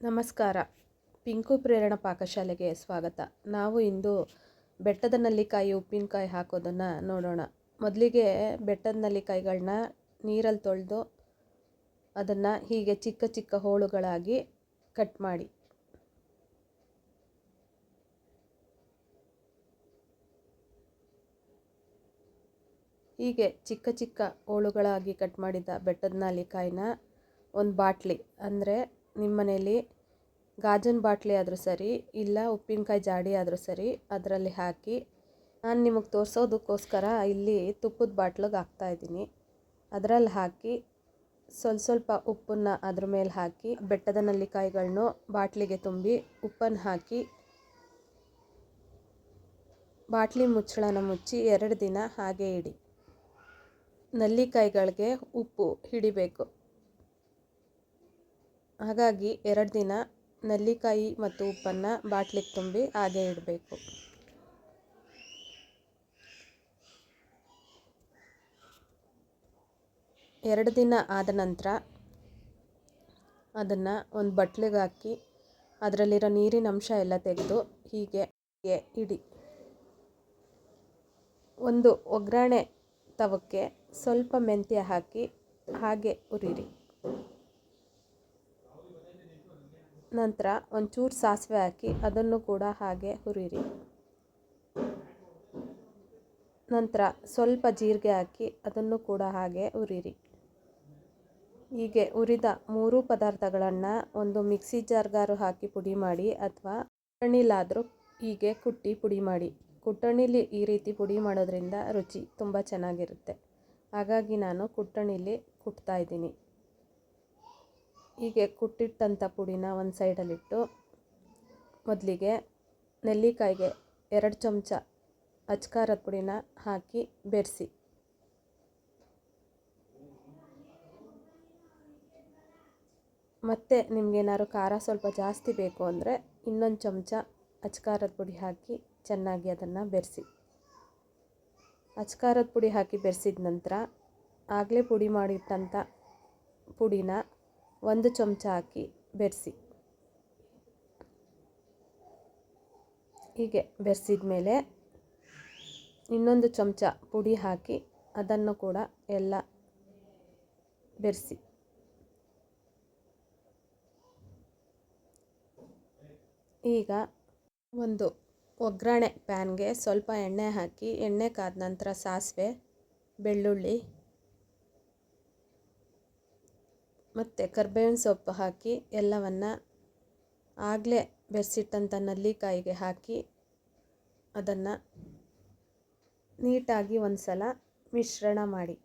ನಮಸ್ಕಾರ. ಪಿಂಕು ಪ್ರೇರಣ ಪಾಕಶಾಲೆಗೆ ಸ್ವಾಗತ. ನಾವು ಇಂದು ಬೆಟ್ಟದ ನಲ್ಲಿಕಾಯಿ ಉಪ್ಪಿನಕಾಯಿ ಹಾಕೋದನ್ನು ನೋಡೋಣ. ಮೊದಲಿಗೆ ಬೆಟ್ಟದ ನಲ್ಲಿಕಾಯಿಗಳನ್ನ ನೀರಲ್ಲಿ ತೊಳೆದು ಅದನ್ನು ಹೀಗೆ ಚಿಕ್ಕ ಚಿಕ್ಕ ಹೋಳುಗಳಾಗಿ ಕಟ್ ಮಾಡಿ. ಹೀಗೆ ಚಿಕ್ಕ ಚಿಕ್ಕ ಹೋಳುಗಳಾಗಿ ಕಟ್ ಮಾಡಿದ ಬೆಟ್ಟದ ನಲ್ಲಿಕಾಯಿನ ಒಂದು ಬಾಟ್ಲಿ ಅಂದರೆ ನಿಮ್ಮ ಮನೆಯಲ್ಲಿ ಗಾಜಿನ ಬಾಟ್ಲಿ ಆದರೂ ಸರಿ, ಇಲ್ಲ ಉಪ್ಪಿನಕಾಯಿ ಜಾಡಿ ಆದರೂ ಸರಿ, ಅದರಲ್ಲಿ ಹಾಕಿ ನಾನು ನಿಮಗೆ ತೋರಿಸೋದಕ್ಕೋಸ್ಕರ ಇಲ್ಲಿ ತುಪ್ಪದ ಬಾಟ್ಲಿಗೆ ಹಾಕ್ತಾಯಿದ್ದೀನಿ ಅದರಲ್ಲಿ ಹಾಕಿ ಸ್ವಲ್ಪ ಸ್ವಲ್ಪ ಉಪ್ಪನ್ನು ಅದ್ರ ಮೇಲೆ ಹಾಕಿ ಬೆಟ್ಟದ ನಲ್ಲಿಕಾಯಿಗಳನ್ನು ಬಾಟ್ಲಿಗೆ ತುಂಬಿ ಉಪ್ಪನ್ನು ಹಾಕಿ ಬಾಟ್ಲಿ ಮುಚ್ಚಳನ ಮುಚ್ಚಿ ಎರಡು ದಿನ ಹಾಗೆ ಇಡಿ. ನಲ್ಲಿಕಾಯಿಗಳಿಗೆ ಉಪ್ಪು ಹಿಡಿಬೇಕು. ಹಾಗಾಗಿ ಎರಡು ದಿನ ನೆಲ್ಲಿಕಾಯಿ ಮತ್ತು ಉಪ್ಪನ್ನು ಬಾಟ್ಲಿಗೆ ತುಂಬಿ ಹಾಗೆ ಇಡಬೇಕು. ಎರಡು ದಿನ ಆದ ನಂತರ ಅದನ್ನು ಒಂದು ಬಟ್ಲಿಗೆ ಹಾಕಿ ಅದರಲ್ಲಿರೋ ನೀರಿನ ಅಂಶ ಎಲ್ಲ ತೆಗೆದು ಹೀಗೆ ಇಡಿ. ಒಂದು ಒಗ್ಗರಣೆ ತವಕ್ಕೆ ಸ್ವಲ್ಪ ಮೆಂತ್ಯ ಹಾಕಿ ಹಾಗೆ ಹುರಿರಿ ನಂತರ ಒಂಚೂರು ಸಾಸಿವೆ ಹಾಕಿ ಅದನ್ನು ಕೂಡ ಹಾಗೆ ಹುರಿರಿ ನಂತರ ಸ್ವಲ್ಪ ಜೀರಿಗೆ ಹಾಕಿ ಅದನ್ನು ಕೂಡ ಹಾಗೆ ಹುರಿರಿ ಹೀಗೆ ಹುರಿದ ಮೂರು ಪದಾರ್ಥಗಳನ್ನು ಒಂದು ಮಿಕ್ಸಿ ಜಾರ್ಗಾರು ಹಾಕಿ ಪುಡಿ ಮಾಡಿ ಅಥವಾ ಕುಟ್ಟಣಿಲಾದರೂ ಹೀಗೆ ಕುಟ್ಟಿ ಪುಡಿ ಮಾಡಿ. ಕುಟ್ಟಣಿಲಿ ಈ ರೀತಿ ಪುಡಿ ಮಾಡೋದ್ರಿಂದ ರುಚಿ ತುಂಬ ಚೆನ್ನಾಗಿರುತ್ತೆ. ಹಾಗಾಗಿ ನಾನು ಕುಟ್ಟಣಿಲಿ ಕುಟ್ತಾ ಇದ್ದೀನಿ. ಹೀಗೆ ಕುಟ್ಟಿಟ್ಟಂಥ ಪುಡಿನ ಒಂದು ಸೈಡಲ್ಲಿಟ್ಟು ಮೊದಲಿಗೆ ನೆಲ್ಲಿಕಾಯಿಗೆ ಎರಡು ಚಮಚ ಅಚ್ಕಾರದ ಪುಡಿನ ಹಾಕಿ ಬೆರೆಸಿ. ಮತ್ತು ನಿಮಗೇನಾದ್ರು ಖಾರ ಸ್ವಲ್ಪ ಜಾಸ್ತಿ ಬೇಕು ಅಂದರೆ ಇನ್ನೊಂದು ಚಮಚ ಅಚ್ಕಾರದ ಪುಡಿ ಹಾಕಿ ಚೆನ್ನಾಗಿ ಅದನ್ನು ಬೆರೆಸಿ. ಅಚ್ಕಾರದ ಪುಡಿ ಹಾಕಿ ಬೆರೆಸಿದ ನಂತರ ಆಗಲೇ ಪುಡಿ ಮಾಡಿಟ್ಟಂಥ ಪುಡಿನ ಒಂದು ಚಮಚ ಹಾಕಿ ಬೆರೆಸಿ. ಹೀಗೆ ಬೆರೆಸಿದ ಮೇಲೆ ಇನ್ನೊಂದು ಚಮಚ ಪುಡಿ ಹಾಕಿ ಅದನ್ನು ಕೂಡ ಎಲ್ಲ ಬೆರೆಸಿ. ಈಗ ಒಂದು ಒಗ್ಗರಣೆ ಪ್ಯಾನ್ಗೆ ಸ್ವಲ್ಪ ಎಣ್ಣೆ ಹಾಕಿ, ಎಣ್ಣೆ ಕಾದ ನಂತರ ಸಾಸಿವೆ, ಬೆಳ್ಳುಳ್ಳಿ ಮತ್ತು ಕರ್ಬೇವಿನ ಸೊಪ್ಪು ಹಾಕಿ ಎಲ್ಲವನ್ನು ಆಗಲೇ ಬೆರೆಸಿಟ್ಟಂಥ ನಲ್ಲಿಕಾಯಿಗೆ ಹಾಕಿ ಅದನ್ನು ನೀಟಾಗಿ ಒಂದು ಸಲ ಮಿಶ್ರಣ ಮಾಡಿ.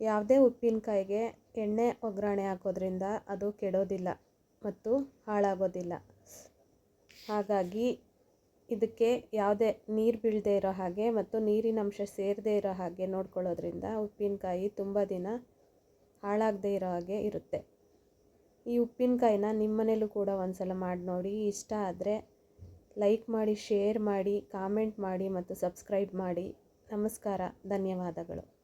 ಯಾವುದೇ ಉಪ್ಪಿನಕಾಯಿಗೆ ಎಣ್ಣೆ ಒಗ್ಗರಣೆ ಹಾಕೋದ್ರಿಂದ ಅದು ಕೆಡೋದಿಲ್ಲ ಮತ್ತು ಹಾಳಾಗೋದಿಲ್ಲ. ಹಾಗಾಗಿ ಇದಕ್ಕೆ ಯಾವುದೇ ನೀರು ಬೀಳದೇ ಇರೋ ಹಾಗೆ ಮತ್ತು ನೀರಿನ ಅಂಶ ಸೇರದೇ ಇರೋ ಹಾಗೆ ನೋಡ್ಕೊಳ್ಳೋದ್ರಿಂದ ಉಪ್ಪಿನಕಾಯಿ ತುಂಬ ದಿನ ಹಾಳಾಗದೇ ಇರೋ ಹಾಗೆ ಇರುತ್ತೆ. ಈ ಉಪ್ಪಿನಕಾಯಿನ ನಿಮ್ಮ ಮನೇಲೂ ಕೂಡ ಒಂದ್ಸಲ ಮಾಡಿ ನೋಡಿ. ಇಷ್ಟ ಆದರೆ ಲೈಕ್ ಮಾಡಿ, ಶೇರ್ ಮಾಡಿ, ಕಾಮೆಂಟ್ ಮಾಡಿ ಮತ್ತು ಸಬ್ಸ್ಕ್ರೈಬ್ ಮಾಡಿ. ನಮಸ್ಕಾರ. ಧನ್ಯವಾದಗಳು.